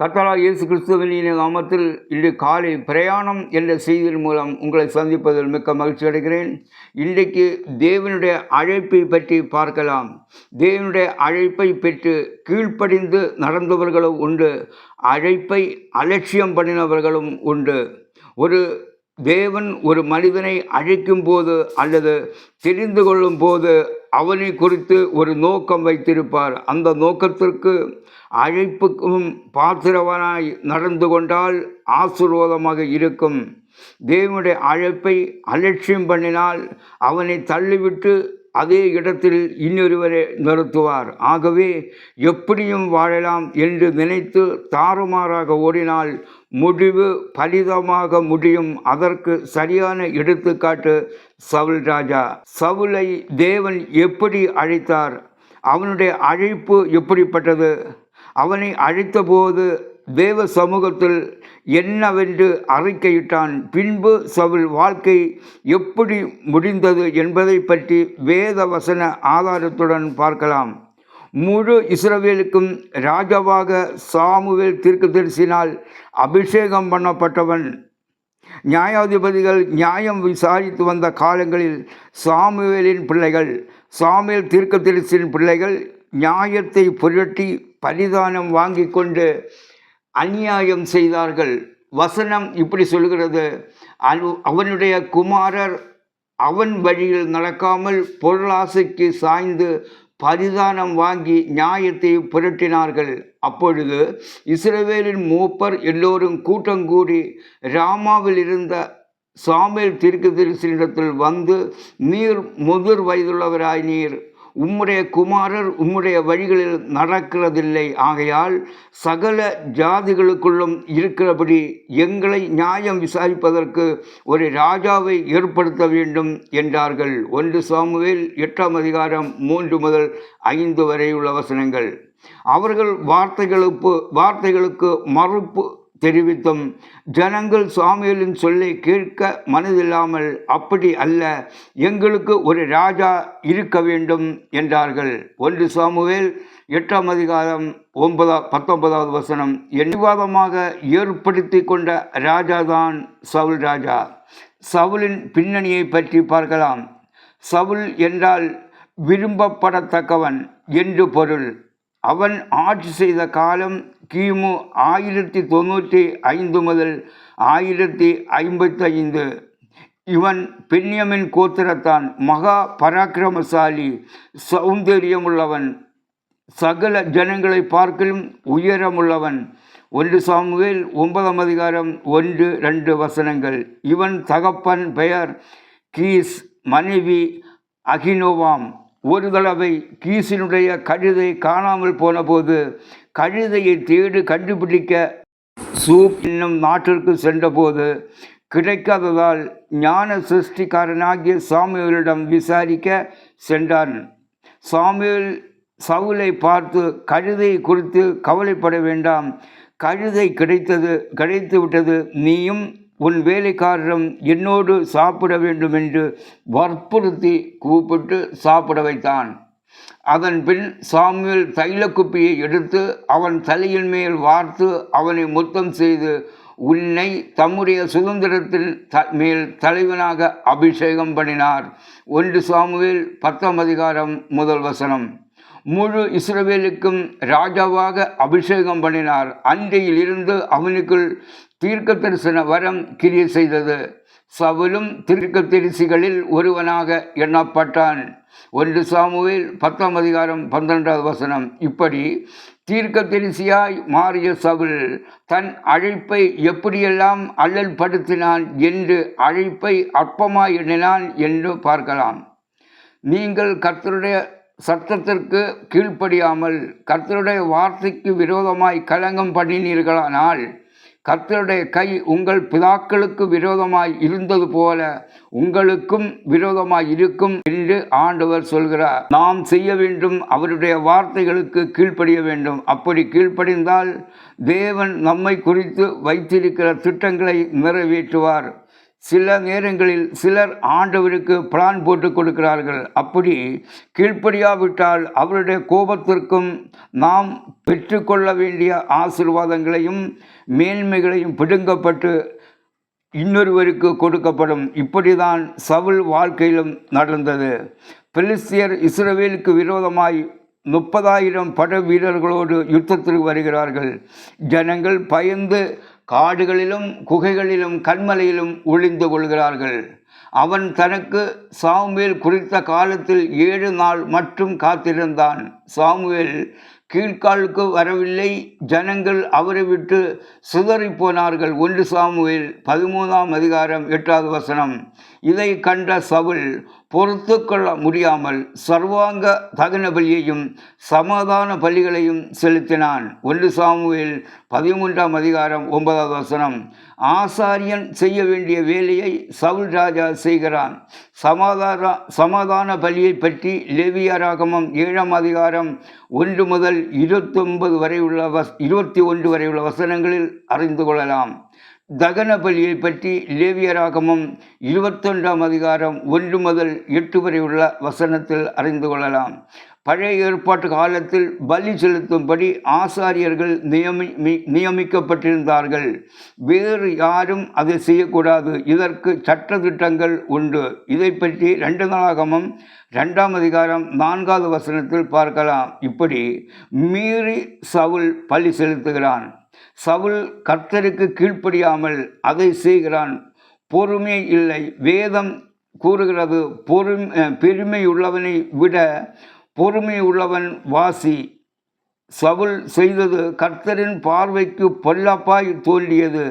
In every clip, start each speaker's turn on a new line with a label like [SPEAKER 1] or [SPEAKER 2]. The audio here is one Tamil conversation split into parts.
[SPEAKER 1] கத்தலா இயேசு கிறிஸ்துவின் நாமத்தில் இன்று காலை பிரயாணம் என்ற செய்தியின் மூலம் உங்களை சந்திப்பதில் மிக்க மகிழ்ச்சி அடைகிறேன். இன்றைக்கு தேவனுடைய அழைப்பை பற்றி பார்க்கலாம். தேவனுடைய அழைப்பை பெற்று கீழ்ப்படிந்து நடந்தவர்களும் உண்டு. அழைப்பை அலட்சியம் பண்ணினவர்களும் உண்டு. ஒரு தேவன் ஒரு மனிதனை அழைக்கும் போது அல்லது தெரிந்து கொள்ளும் போது அவனை குறித்து ஒரு நோக்கம் வைத்திருப்பார். அந்த நோக்கத்திற்கு அழைப்புக்கும் பாத்திரவனாய் நடந்து கொண்டால் ஆசீர்வாதமாக இருக்கும். தேவனுடைய அழைப்பை அலட்சியம் பண்ணினால் அவனை தள்ளிவிட்டு அதே இடத்தில் இன்னொருவரை நிறுத்துவார். ஆகவே எப்படியும் வாழலாம் என்று நினைத்து தாறுமாறாக ஓடினால் முடிவு பலிதமாக முடியும். அதற்கு சரியான எடுத்துக்காட்டு சவுல் ராஜா. சவுலை தேவன் எப்படி அழைத்தார்? அவனுடைய அழைப்பு எப்படிப்பட்டது? அவனை அழைத்தபோது தேவ சமூகத்தில் என்னவென்று அறிக்கையிட்டான். பின்பு சவுல் வாழ்க்கை எப்படி முடிந்தது என்பதை பற்றி வேத வசன ஆதாரத்துடன் பார்க்கலாம். முழு இஸ்ரவேலுக்கும் ராஜாவாக சாமுவேல் தீர்க்கதரிசினால் அபிஷேகம் பண்ணப்பட்டவன். நியாயாதிபதிகள் நியாயம் விசாரித்து வந்த காலங்களில் சாமுவேலின் பிள்ளைகள் சாமுவேல் தீர்க்கதரிசியின் பிள்ளைகள் நியாயத்தை புரட்டி பரிதானம் வாங்கி கொண்டு அநியாயம் செய்தார்கள். வசனம் இப்படி சொல்கிறது. அவனுடைய குமாரர் அவன் வழியில் நடக்காமல் பொருளாசைக்கு சாய்ந்து பரிதானம் வாங்கி நியாயத்தை புரட்டினார்கள். அப்பொழுது இஸ்ரவேலின் மூப்பர் எல்லோரும் கூட்டங்கூடி ராமாவில் இருந்த சாமுவேல் தீர்க்கதரிசனிடத்தில் வந்து நீர் முதிர் வயதுள்ளவராய் நீர் உம்முடைய குமாரர் உம்முடைய வழிகளில் நடக்கிறதில்லை. ஆகையால் சகல ஜாதிகளுக்குள்ளும் இருக்கிறபடி எங்களை நியாயம் விசாரிப்பதற்கு ஒரு ராஜாவை ஏற்படுத்த வேண்டும் என்றார்கள். ஒன்று சாமுவேல் எட்டாம் அதிகாரம் மூன்று முதல் ஐந்து வரையுள்ள வசனங்கள். அவர்கள் வார்த்தைகளுக்கு வார்த்தைகளுக்கு மறுப்பு தெரிவித்தும். ஜனங்கள் சாமியலின் சொல்லை கேட்க மனதில்லாமல் அப்படி அல்ல எங்களுக்கு ஒரு ராஜா இருக்க வேண்டும் என்றார்கள். ஒன்று சாமுவேல் எட்டாம் அதிகாரம் ஒன்பதா பத்தொன்பதாவது வசனம். எண்ணிவாதமாக ஏற்படுத்தி கொண்ட ராஜாதான் சவுல் ராஜா. சவுலின் பின்னணியை பற்றி பார்க்கலாம். சவுல் என்றால் விரும்பப்படத்தக்கவன் என்று பொருள். அவன் ஆட்சி செய்த காலம் கிமு ஆயிரத்தி தொண்ணூற்றி ஐந்து முதல் ஆயிரத்தி ஐம்பத்தைந்து. இவன் பெண்யமின் கோத்திரத்தான் மகா பராக்கிரமசாலி சௌந்தரியமுள்ளவன் சகல ஜனங்களை பார்க்கலும் உயரமுள்ளவன். ஒன்று சாமுவேல் ஒன்பதாம் அதிகாரம் ஒன்று ரெண்டு வசனங்கள். இவன் தகப்பன் பெயர் கீஸ் மனைவி அகினோவாம். ஒரு தடவை கீசினுடைய கழுதை காணாமல் போனபோது கழுதையை தேடி கண்டுபிடிக்க சூப் என்னும் நாட்டிற்கு சென்றபோது கிடைக்காததால் ஞான சிருஷ்டிக்காரனாகிய சாமியலிடம் விசாரிக்க சென்றான். சாமியல் சவுலை பார்த்து கழுதை குறித்து கவலைப்பட வேண்டாம். கழுதை கிடைத்தது கிடைத்து விட்டது நீயும் உன் வேலைக்காரரும் என்னோடு சாப்பிட வேண்டும் என்று வற்புறுத்தி கூப்பிட்டு சாப்பிட வைத்தான். அதன் பின் சாமுவேல் தைலக்குப்பியை எடுத்து அவன் தலையின் மேல் வார்த்து அவனை முத்தம் செய்து உன்னை தம்முடைய சுதந்திரத்தின் த மேல் தலைவனாக அபிஷேகம் பண்ணினார். ஒன்று சாமுவேல் பத்தாம் அதிகாரம் முதல் வசனம். முழு இஸ்ரவேலுக்கும் ராஜாவாக அபிஷேகம் பண்ணினார். அன்றையில் இருந்து அவனுக்குள் தீர்க்க தரிசன வரம் கிரிய செய்தது. சவுலும் தீர்க்க தரிசிகளில் ஒருவனாக எண்ணப்பட்டான். ஒன்று சாமுவேல் பத்தாம் அதிகாரம் பன்னிரெண்டாவது வசனம். இப்படி தீர்க்க தரிசியாய் மாறிய சவுல் தன் அழைப்பை எப்படியெல்லாம் அல்லல் படுத்தினான் என்று அழைப்பை அற்பமாய் எண்ணினான் என்று பார்க்கலாம். நீங்கள் கர்த்தருடைய சத்தத்திற்கு கீழ்ப்படியாமல் கர்த்தருடைய வார்த்தைக்கு விரோதமாய் கலங்கம் பண்ணினீர்களானால் கர்த்தருடைய கை உங்கள் பிதாக்களுக்கு விரோதமாய் இருந்தது போல உங்களுக்கும் விரோதமாய் இருக்கும் என்று ஆண்டவர் சொல்கிறார். நாம் செய்ய வேண்டும் அவருடைய வார்த்தைகளுக்கு கீழ்ப்படிய வேண்டும். அப்படி கீழ்ப்படிந்தால் தேவன் நம்மை குறித்து வைத்திருக்கிற திட்டங்களை நிறைவேற்றுவார். சில நேரங்களில் சிலர் ஆண்டவருக்கு பிளான் போட்டு கொடுக்கிறார்கள். அப்படி கீழ்ப்படியாவிட்டால் அவருடைய கோபத்திற்கும் நாம் பெற்றுக்கொள்ள வேண்டிய ஆசீர்வாதங்களையும் மேன்மைகளையும் பிடுங்கப்பட்டு இன்னொருவருக்கு கொடுக்கப்படும். இப்படிதான் சவுல் வாழ்க்கையிலும் நடந்தது. பெலிஸ்தியர் இஸ்ரவேலுக்கு விரோதமாய் முப்பதாயிரம் படை வீரர்களோடு யுத்தத்திற்கு வருகிறார்கள். ஜனங்கள் பயந்து காடுகளிலும் குகைகளிலும் கண்மலையிலும் ஒளிந்து கொள்கிறார்கள். அவன் தனக்கு சாமுவேல் குறித்த காலத்தில் ஏழு நாள் மட்டும் காத்திருந்தான். சாமுவேல் கீழ்காலுக்கு வரவில்லை. ஜனங்கள் அவரை விட்டு சிதறி போனார்கள். ஒன்று சாமுவேல் பதிமூணாம் அதிகாரம் எட்டாவது வசனம். இதை கண்ட சவுல் பொறுத்து கொள்ள முடியாமல் சர்வாங்க தகன பலியையும் சமாதான பலிகளையும் செலுத்தினான். ஒன்று சாமுவேல் பதிமூன்றாம் அதிகாரம் ஒன்பதாவது வசனம். ஆசாரியன் செய்ய வேண்டிய வேலையை சவுல் ராஜா செய்கிறான். சமாதான சமாதான பலியை பற்றி லேவியராகமம் ஏழாம் அதிகாரம் ஒன்று முதல் இருபத்தொன்பது வரை உள்ள வஸ் இருபத்தி ஒன்று வரை உள்ள வசனங்களில் அறிந்து கொள்ளலாம். தகன பலியை பற்றி லேவியராகமம் இருபத்தொன்றாம் அதிகாரம் ஒன்று முதல் எட்டு வரை உள்ள வசனத்தில் அறிந்து கொள்ளலாம். பழைய ஏற்பாட்டு காலத்தில் பலி செலுத்தும்படி ஆசாரியர்கள் நியமி நியமிக்கப்பட்டிருந்தார்கள். வேறு யாரும் அதை செய்யக்கூடாது. இதற்கு சட்டத்திட்டங்கள் உண்டு. இதை பற்றி ரெண்டு நாளாகமும் ரெண்டாம் அதிகாரம் நான்காவது வசனத்தில் பார்க்கலாம். இப்படி மீறி சவுல் பலி செலுத்துகிறான். சவுல் கர்த்தருக்கு கீழ்ப்படியாமல் அதை செய்கிறான். பொறுமை இல்லை. வேதம் கூறுகிறது பொறுமை பெருமை உள்ளவனை விட பொறுமை உள்ளவன் வாசி. சவுல் செய்தது கர்த்தரின் பார்வைக்கு பொல்லாப்பாய் தோன்றியது.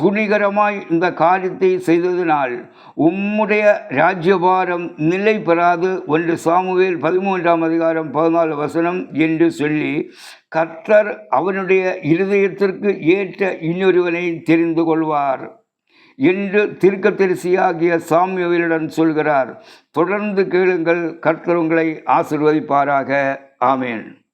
[SPEAKER 1] துணிகரமாய் இந்த காரியத்தை செய்ததினால் உம்முடைய ராஜ்யபாரம் நிலை பெறாது ஒன்று சாமுவேல் பதிமூன்றாம் அதிகாரம் பதினாலு வசனம் என்று சொல்லி கர்த்தர் அவனுடைய இருதயத்திற்கு ஏற்ற இன்னொருவனை தெரிந்து கொள்வார் என்று திருக்கத்தரிசியாகிய சாமியவரிடம் சொல்கிறார். தொடர்ந்து கேளுங்கள் கர்த்தர் உங்களை ஆசிர்வதிப்பாராக. ஆமேன்.